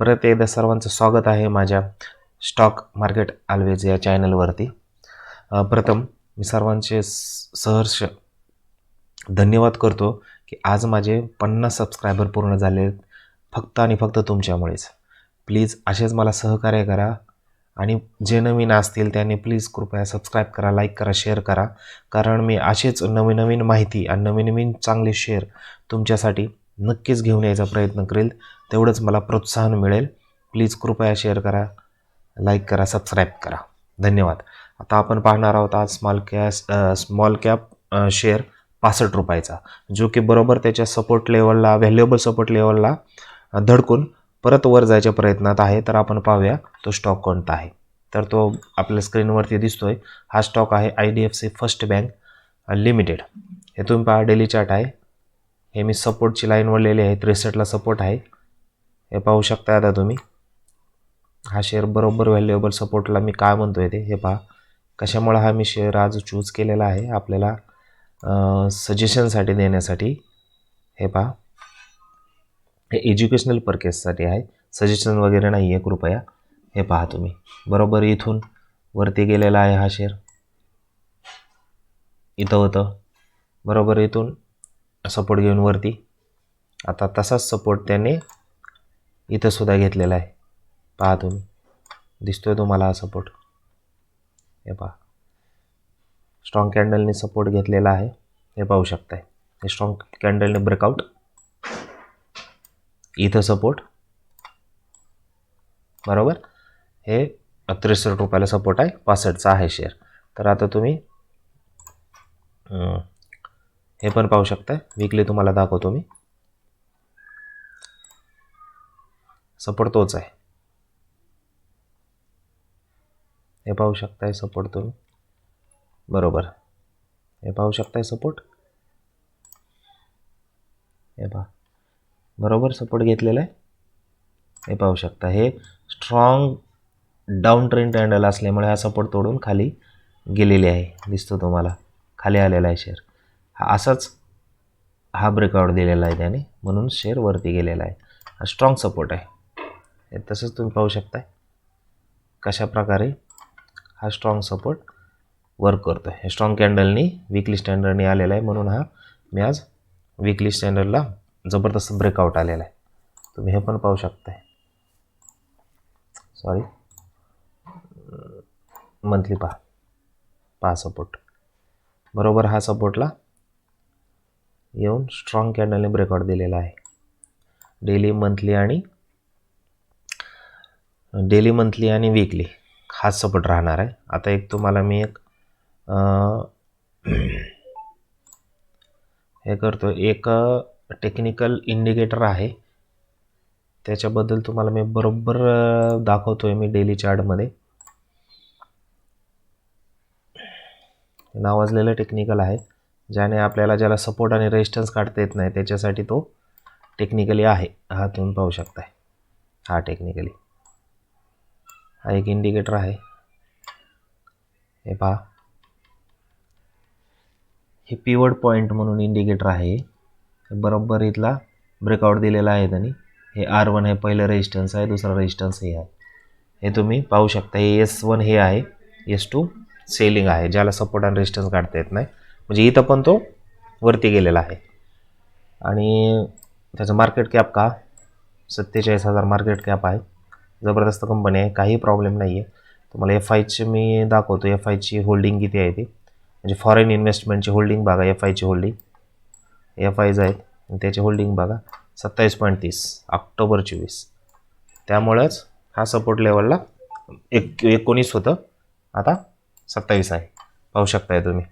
परत एकदा सर्वांचं स्वागत आहे माझ्या स्टॉक मार्केट आल्वेज या चॅनलवरती प्रथम मी सर्वांचे सहर्ष धन्यवाद करतो की आज माझे पन्नास सबस्क्रायबर पूर्ण झाले आहेत. फक्त आणि फक्त तुमच्यामुळेच प्लीज असेच मला सहकार्य करा आणि जे नवीन असतील त्यांनी प्लीज कृपया सबस्क्राईब करा लाईक करा शेअर करा कारण मी असेच नवीन नवीन माहिती आणि नवीन नवीन चांगले शेअर तुमच्यासाठी नक्कीच घेऊन यायचा प्रयत्न करेल. तेवढंच मला प्रोत्साहन मिळेल. प्लीज कृपया शेअर करा लाईक करा सबस्क्राईब करा. धन्यवाद. आता आपण पाहणार आहोत आज small cap small cap share पासष्ट रुपयाचा जो की बरोबर त्याच्या सपोर्ट लेवलला व्हॅल्युएबल सपोर्ट लेवलला धडकून परत वर जायच्या प्रयत्नात आहे. तर आपण पाहूया तो स्टॉक कोणता आहे. तर तो आपल्या स्क्रीनवरती दिसतोय. हा स्टॉक आहे I D F C first bank limited. हे तुम्ही पहा डेली चार्ट आहे. हे मी सपोर्टची लाईन वळलेली आहे. त्रेसष्टला सपोर्ट आहे. हे पाहू शकता आता तुम्ही. हा शेअर बरोबर व्हॅल्युएबल सपोर्टला मी काय म्हणतोय ते हे पहा. कशामुळं हा मी शेअर आज चूज केलेला आहे? आपल्याला सजेशनसाठी देण्यासाठी. हे पहा. हे एज्युकेशनल पर्केजसाठी आहे. सजेशन वगैरे नाही आहे कृपया. हे पहा तुम्ही. बरोबर इथून वरती गेलेला आहे हा शेअर इथं होतं. बरोबर इथून सपोर्ट घेऊन वरती. आता तसाच सपोर्ट त्याने इथंसुद्धा घेतलेला आहे. पहा तुम्ही. दिसतोय तुम्हाला हा सपोर्ट हे पहा. स्ट्रॉंग कॅन्डलने सपोर्ट घेतलेला आहे. हे पाहू शकताय. हे स्ट्रॉंग कॅन्डलने ब्रेकआउट इथं सपोर्ट बरोबर? हे त्रेसष्ट रुपयाला सपोर्ट आहे. पासष्टचा आहे शेअर तर आता तुम्ही हे पण पाहू शकताय. विकली तुम्हाला दाखवतो मी. सपोर्ट तोच आहे. हे पाहू शकताय सपोर्ट तुम्ही. बरोबर. हे पाहू शकताय सपोर्ट हे पहा. बरोबर सपोर्ट घेतलेला आहे. हे पाहू शकता हे स्ट्रॉंग डाऊन ट्रेंड कॅन्डल असल्यामुळे हा सपोर्ट तोडून खाली गेलेली आहे. दिसतो तुम्हाला. खाली आलेला आहे शेअर असाच हा ब्रेकआउट दिलेला आहे त्याने. म्हणून शेअर वरती गेलेला आहे. हा स्ट्रॉंग सपोर्ट आहे. तसंच तुम्ही पाहू शकताय. कशा प्रकारे हा स्ट्रॉंग सपोर्ट वर्क करतो आहे स्ट्रॉंग कॅन्डलनी विकली स्टँडर्डनी आलेला आहे. म्हणून हा मी आज विकली स्टँडर्डला जबरदस्त ब्रेकआउट आलेला आहे. तुम्ही हे पण पाहू शकताय. सॉरी मंथली पहा. पहा सपोर्ट बरोबर हा सपोर्टला येऊन स्ट्रॉंग कॅन्डलने ब्रेकआउट दिलेला आहे. डेली मंथली आणि डेली मंथली आणि वीकली हाच सपोर्ट राहणार आहे. आता एक तुम्हाला मी एक हे करतो. एक टेक्निकल इंडिकेटर आहे. त्याच्याबद्दल तुम्हाला मी बरोबर दाखवतो आहे मी डेली चार्टमध्ये नावाजलेलं टेक्निकल आहे. ज्याने आपल्याला ज्याला सपोर्ट आणि रेजिस्टन्स काढता येत नाही त्याच्यासाठी तो टेक्निकली आहे. हा तुम्ही पाहू शकताय. हा टेक्निकली हा एक इंडिकेटर आहे. हे पहा. हे पिवड पॉईंट म्हणून इंडिकेटर आहे बरोबर इथला ब्रेकआउट दिलेला आहे त्यांनी. हे आर वन हे पहिलं रेजिस्टन्स आहे दुसरा रेजिस्टन्स हे आहे. हे तुम्ही पाहू शकता. हे एस वन हे आहे. एस टू सेलिंग आहे. ज्याला सपोर्ट आणि रेजिस्टन्स काढता येत नाही. म्हणजे इथं पण तो वरती गेलेला आहे. आणि त्याचं मार्केट कॅप का? सत्तेचाळीस हजार मार्केट कॅप आहे. जबरदस्त कंपनी आहे. काही प्रॉब्लेम नाही आहे तुम्हाला एफ आयची मी दाखवतो. एफ आयची होल्डिंग किती आहे ती? म्हणजे फॉरेन इन्व्हेस्टमेंटची होल्डिंग बघा. एफ आयची होल्डिंग एफ आयज आहेत आणि त्याची होल्डिंग बघा. सत्तावीस पॉईंट तीस. ऑक्टोबर चोवीस. त्यामुळंच हा सपोर्ट लेवलला एक एकोणीस होतं. आता सत्तावीस आहे. पाहू शकताय तुम्ही.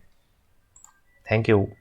Thank you.